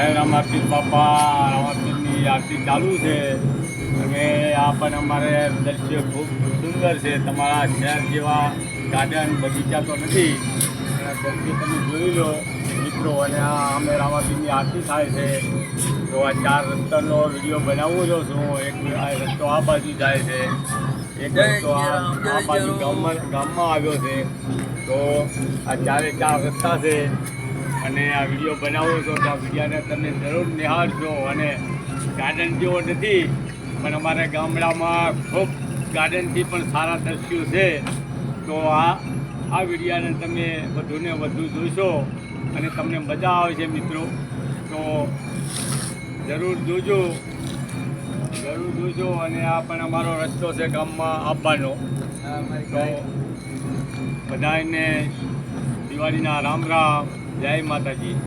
જય રામાપીર બાપા રામાપીરની આરતી ચાલુ છે. અને આ પણ અમારે દ્રશ્ય ખૂબ સુંદર છે. તમારા શહેર જેવા ગાર્ડન બગીચા તો નથી. અને દ્રશ્ય તમે જોઈ લો મિત્રો અને આ અમે રામાપીરની આરતી થાય છે. તો આ ચાર રસ્તાનો વીડિયો બનાવું જો છું. એક આ રસ્તો આ બાજુ જાય છે. એક રસ્તો આ બાજુ ગામમાં ગામમાં આવ્યો છે. તો આ ચારે ચાર રસ્તા છે. અને આ વીડિયો બનાવો છો તો આ વિડીયોને તમે જરૂર નિહાળજો અને ગાર્ડન જેવો નથી પણ અમારા ગામડામાં ખૂબ ગાર્ડનથી પણ સારા દ્રશ્યો છે. તો આ આ વિડીયાને તમે વધુને વધુ જોશો અને તમને મજા આવે છે મિત્રો. તો જરૂર જોજો જરૂર જોજો અને આ પણ અમારો રસ્તો છે ગામમાં આવવાનો. તો બધાને દિવાળીના રામ રામ. જય માતાજી.